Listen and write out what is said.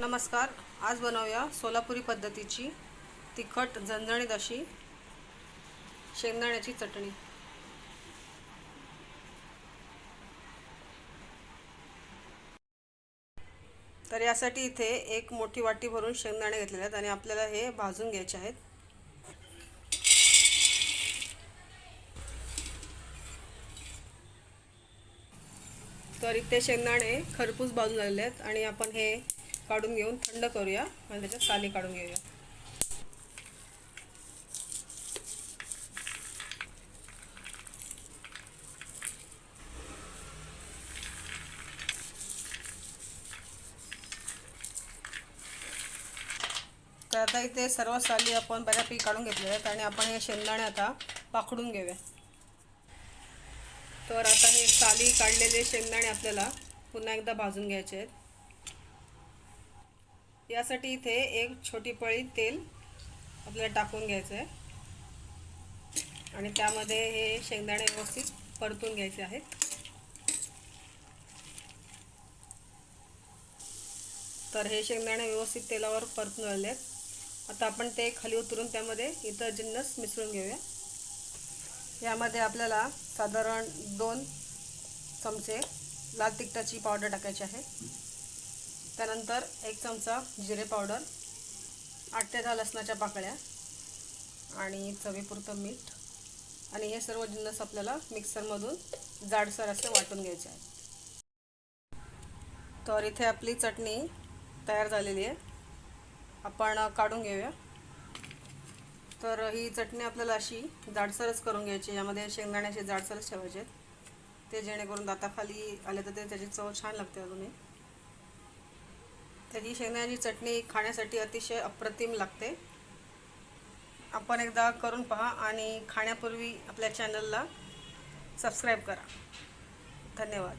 नमस्कार आज बनवूया सोलापुरी पद्धतीची तिखट झणझणीत अशी शेंगदाण्याची चटणी. तर यासाठी इथे एक मोठी वाटी भरून शेंगदाणे घेतलेले आहेत आणि आपल्याला हे भाजून घ्यायचे आहेत. तर इथे शेंगदाणे खरपूस भाजून झालेले आहेत आणि आपण हे काढून घेऊन थंड करूया. आणि त्याच्यात साली काढून घेऊया. तर आता इथे सर्व साली आपण बऱ्यापैकी काढून घेतलेल्या आहेत आणि आपण हे शेंगदाणे आता पाखडून घेऊया. तर आता हे साली काढलेले शेंगदाणे आपल्याला पुन्हा एकदा भाजून घ्यायचे आहेत. यासाठी इथे एक छोटी पळी तेल आपल्याला टाकून घ्यायचं आहे आणि त्यामध्ये हे शेंगदाणे व्यवस्थित परतून घ्यायचे आहेत. तर हे शेंगदाणे व्यवस्थित तेलावर परतून आले आहेत. आता आपण ते खाली उतरून त्यामध्ये इतर जिन्नस मिसळून घेऊया. यामध्ये आपल्याला साधारण दोन चमचे लाल तिखटाची पावडर टाकायची आहे. त्यानंतर एक चमचा जिरे पावडर आठ ते दहा लसणाच्या पाकळ्या आणि चवीपुरतं मीठ. आणि हे सर्व जिन्नस आपल्याला मिक्सरमधून जाडसर असे वाटून घ्यायचे आहे तर इथे आपली चटणी तयार झालेली आहे. आपण काढून घेऊया. तर ही चटणी आपल्याला अशी जाडसरच करून घ्यायची यामध्ये शेंगदाण्याचे जाडसरच ठेवायचे ते जेणेकरून दाताखाली आले तर ते त्याची चव छान लागते अजूनही. तर ही शेंगदाण्याची चटणी खाण्यासाठी अतिशय अप्रतिम लागते. आपण एकदा करून पहा आणि खाण्यापूर्वी आपल्या चॅनलला सबस्क्राईब करा. धन्यवाद.